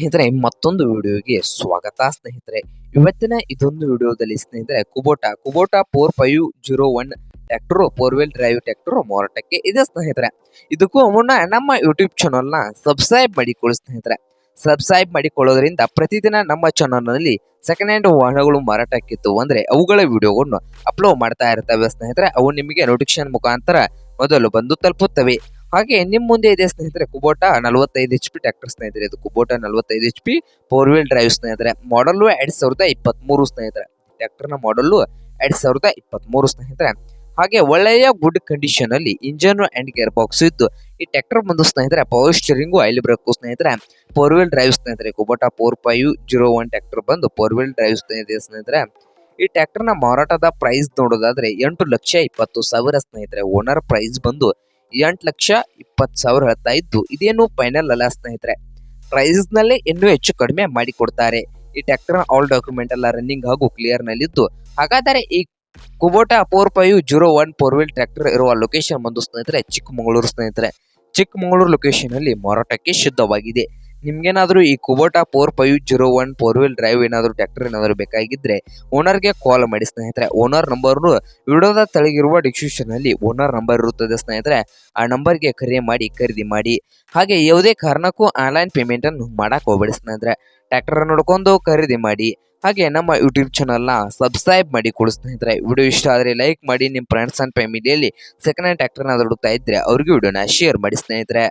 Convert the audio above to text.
ಸ್ನೇಹಿತರೆ, ಮತ್ತೊಂದು ವಿಡಿಯೋಗೆ ಸ್ವಾಗತ ಸ್ನೇಹಿತರೆ. ಇವತ್ತಿನ ಇದೊಂದು ವಿಡಿಯೋದಲ್ಲಿ ಸ್ನೇಹಿತರೆ Kubota Kubota four five zero one tractor four wheel drive tractor ಮಾರಾಟಕ್ಕೆ ಇದೆ ಸ್ನೇಹಿತರೆ. ಇದಕ್ಕೂ ಮುನ್ನ ನಮ್ಮ ಯೂಟ್ಯೂಬ್ ಚಾನಲ್ನ ಸಬ್ಸ್ಕ್ರೈಬ್ ಮಾಡಿಕೊಳ್ಳಿ ಸ್ನೇಹಿತರೆ. ಸಬ್ಸ್ಕ್ರೈಬ್ ಮಾಡಿಕೊಳ್ಳೋದ್ರಿಂದ ಪ್ರತಿದಿನ ನಮ್ಮ ಚಾನಲ್ನಲ್ಲಿ ಸೆಕೆಂಡ್ ಹ್ಯಾಂಡ್ ವಾಹನಗಳು ಮಾರಾಟಕ್ಕಿತ್ತು ಅಂದರೆ ಅವುಗಳ ವಿಡಿಯೋಗಳನ್ನು ಅಪ್ಲೋಡ್ ಮಾಡ್ತಾ ಇರ್ತವೆ ಸ್ನೇಹಿತರೆ. ಅವು ನಿಮಗೆ ನೋಟಿಫಿಕೇಶನ್ ಮುಖಾಂತರ ಮೊದಲು ಬಂದು ತಲುಪುತ್ತವೆ. ಹಾಗೆ ನಿಮ್ಮ ಮುಂದೆ ಇದೆ ಸ್ನೇಹಿತರೆ ಕುಬೋಟ ನಲವತ್ತೈದು ಎಚ್ ಪಿ ಟ್ರ್ಯಾಕ್ಟರ್ ಸ್ನೇಹಿತರೆ. ಇದು ಕುಬೋಟ ನಲವತ್ತೈದು H P four wheel drive ಸ್ನೇಹಿತರೆ. ಮಾಡಲ್ ಎರಡ್ ಸಾವಿರದ ಇಪ್ಪತ್ಮೂರು ಸ್ನೇಹಿತರೆ. ಟ್ರ್ಯಾಕ್ಟರ್ನ ಮಾಡಲ್ ಎರಡ್ ಸಾವಿರದ ಇಪ್ಪತ್ಮೂರು ಸ್ನೇಹಿತರೆ. ಹಾಗೆ ಒಳ್ಳೆಯ ಗುಡ್ ಕಂಡೀಷನ್ ಅಲ್ಲಿ ಇಂಜನ್ ಅಂಡ್ ಗೇರ್ ಬಾಕ್ಸ್ ಇದ್ದು ಈ ಟ್ರ್ಯಾಕ್ಟರ್ ಬಂದು ಸ್ನೇಹಿತರೆ ಪವರ್ ಸ್ಟೀರಿಂಗು ಆಯಿಲ್ ಬ್ರೇಕು ಸ್ನೇಹಿತರೆ. ಫೋರ್ ವೀಲ್ ಡ್ರೈವ್ ಸ್ನೇಹಿತರೆ. Kubota four five zero one tractor ಬಂದು ಫೋರ್ ವೀಲ್ ಡ್ರೈವ್ ಸ್ನೇಹಿತರೆ ಸ್ನೇಹಿತರೆ. ಈ ಟ್ರ್ಯಾಕ್ಟರ್ನ ಮಾರಾಟದ ಪ್ರೈಸ್ ನೋಡೋದಾದ್ರೆ ಎಂಟು ಲಕ್ಷ ಇಪ್ಪತ್ತು ಸಾವಿರ ಸ್ನೇಹಿತರೆ. ಓನರ್ ಪ್ರೈಸ್ ಬಂದು ಎಂಟು ಲಕ್ಷ ಇಪ್ಪತ್ತು ಸಾವಿರ ಹೇಳ್ತಾ ಇದ್ದು, ಇದೇನು ಫೈನಲ್ ಅಲ್ಲ ಸ್ನೇಹಿತರೆ. ಪ್ರೈಸ್ನಲ್ಲಿ ಇನ್ನೂ ಹೆಚ್ಚು ಕಡಿಮೆ ಮಾಡಿ ಕೊಡ್ತಾರೆ. ಈ ಟ್ಯಾಕ್ಟರ್ ಆಲ್ ಡಾಕ್ಯುಮೆಂಟ್ ಎಲ್ಲ ರನ್ನಿಂಗ್ ಹಾಗೂ ಕ್ಲಿಯರ್ ನಲ್ಲಿದ್ದು. ಹಾಗಾದರೆ ಈ Kubota four five zero one four wheel tractor ಇರುವ ಲೊಕೇಶನ್ ಬಂದು ಸ್ನೇಹಿತರೆ, ಚಿಕ್ಕಮಗಳೂರು ಸ್ನೇಹಿತರೆ. ಚಿಕ್ಕಮಗಳೂರು ಲೊಕೇಶನ್ ಅಲ್ಲಿ ಮಾರಾಟಕ್ಕೆ ಸಿದ್ಧವಾಗಿದೆ ನಿಮ್ಗೇನಾದ್ರೂ ಈ Kubota four five zero one four wheel drive ಏನಾದ್ರು ಟ್ರ್ಯಾಕ್ಟರ್ ಏನಾದ್ರು ಬೇಕಾಗಿದ್ರೆ ಓನರ್ಗೆ ಕಾಲ್ ಮಾಡಿ ಸ್ನೇಹಿತರೆ. ಓನರ್ ನಂಬರ್ ವಿಡಿಯೋದ ತಳಗಿರುವ ಡಿಸ್ಕ್ರಿಪ್ಷನ್ ಅಲ್ಲಿ ಓನರ್ ನಂಬರ್ ಇರುತ್ತದೆ ಸ್ನೇಹಿತರೆ. ಆ ನಂಬರ್ಗೆ ಕರೆ ಮಾಡಿ, ಖರೀದಿ ಮಾಡಿ. ಹಾಗೆ ಯಾವುದೇ ಕಾರಣಕ್ಕೂ ಆನ್ಲೈನ್ ಪೇಮೆಂಟ್ ಅನ್ನು ಮಾಡಕ್ ಹೋಗ್ಬೇಡಿ ಸ್ನೇಹಿತರೆ. ಟ್ರ್ಯಾಕ್ಟರ್ ನೋಡ್ಕೊಂಡು ಖರೀದಿ ಮಾಡಿ. ಹಾಗೆ ನಮ್ಮ ಯೂಟ್ಯೂಬ್ ಚಾನಲ್ನ ಸಬ್ಸ್ಕ್ರೈಬ್ ಮಾಡಿ ಕೊಡಿ ಸ್ನೇಹಿತರೆ. ವಿಡಿಯೋ ಇಷ್ಟ ಆದರೆ ಲೈಕ್ ಮಾಡಿ. ನಿಮ್ಮ ಫ್ರೆಂಡ್ಸ್ ಅಂಡ್ ಫ್ಯಾಮಿಲಿಯಲ್ಲಿ ಸೆಕೆಂಡ್ ಹ್ಯಾಂಡ್ ಟ್ರ್ಯಾಕ್ಟರ್ನ ಹುಡುಕ್ತಾ ಇದ್ರೆ ಅವ್ರಿಗೆ ವಿಡಿಯೋನ ಶೇರ್ ಮಾಡಿ ಸ್ನೇಹಿತರೆ.